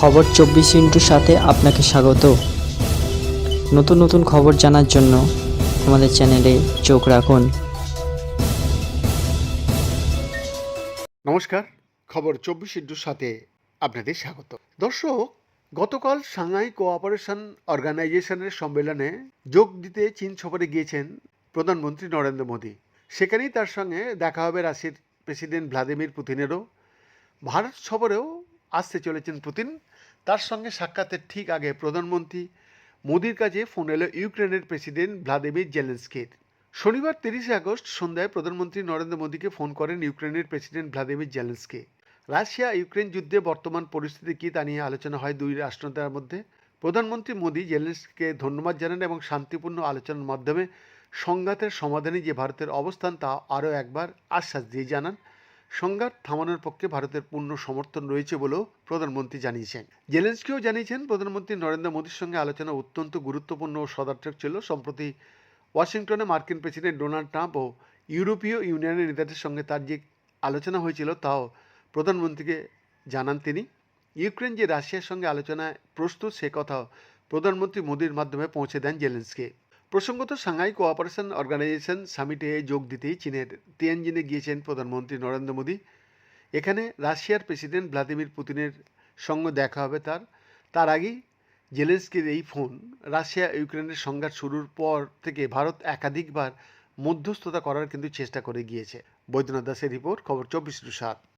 খবর চব্বিশ ইন্টুর সাথে আপনাকে স্বাগত। নতুন নতুন খবর জানার জন্য আমাদের চ্যানেলে চোখ রাখুন। নমস্কার, খবর চব্বিশ ইন্টুর সাথে আপনাদের স্বাগত। দর্শক, গতকাল সাংহাই কোঅপারেশন অর্গানাইজেশনের সম্মেলনে যোগ দিতে চীন সফরে গিয়েছেন প্রধানমন্ত্রী নরেন্দ্র মোদী। সেখানেই তার সঙ্গে দেখা হবে রাশিয়ার প্রেসিডেন্ট ভ্লাদিমির পুতিনেরও। ভারত সফরেও আসতে চলেছেন পুতিন। তার সঙ্গে সাক্ষাতের ঠিক আগে প্রধানমন্ত্রী মোদির কাছে ফোন এলো ইউক্রেনের প্রেসিডেন্ট ভ্লাদিমির জেলেন্সকির। শনিবার তিরিশে আগস্ট সন্ধ্যায় প্রধানমন্ত্রী নরেন্দ্র মোদীকে ফোন করেন ইউক্রেনের president Vladimir Zelensky. Russia Ukraine যুদ্ধে বর্তমান পরিস্থিতি কী তা নিয়ে আলোচনা হয় দুই রাষ্ট্রনেতার মধ্যে। প্রধানমন্ত্রী মোদী জেলেন্সকে ধন্যবাদ জানান এবং শান্তিপূর্ণ আলোচনার মাধ্যমে সংঘাতের সমাধানে যে ভারতের অবস্থান তা আরও একবার আশ্বাস দিয়ে জানান। সংঘাত থামানোর পক্ষে ভারতের পূর্ণ সমর্থন রয়েছে বলেও প্রধানমন্ত্রী জানিয়েছেন। জেলেন্সকিও জানিয়েছেন, প্রধানমন্ত্রী নরেন্দ্র মোদীর সঙ্গে আলোচনা অত্যন্ত গুরুত্বপূর্ণ ও সদার্থক ছিল। সম্প্রতি ওয়াশিংটনে মার্কিন প্রেসিডেন্ট ডোনাল্ড ট্রাম্প ও ইউরোপীয় ইউনিয়নের নেতাদের সঙ্গে তার যে আলোচনা হয়েছিল তাও প্রধানমন্ত্রীকে জানান তিনি। ইউক্রেন যে রাশিয়ার সঙ্গে আলোচনায় প্রস্তুত সে কথাও প্রধানমন্ত্রী মোদীর মাধ্যমে পৌঁছে দেন জেলেন্সকে। প্রসঙ্গত সাংহাই কোঅপারেশন অর্গানাইজেশন সামিটে যোগ দিতেই চীনের তিয়ানজিনে গিয়েছেন প্রধানমন্ত্রী নরেন্দ্র মোদী। এখানে রাশিয়ার প্রেসিডেন্ট ভ্লাদিমির পুতিনের সঙ্গে দেখা হবে তার। তার আগেই জেলেন্সকির এই ফোন রাশিয়া ইউক্রেনের সংঘাত শুরুর পর থেকে ভারত একাধিকবার মধ্যস্থতা করার কিন্তু চেষ্টা করে গিয়েছে। বৈদ্যনাথ দাসের রিপোর্ট, খবর চব্বিশ সাত।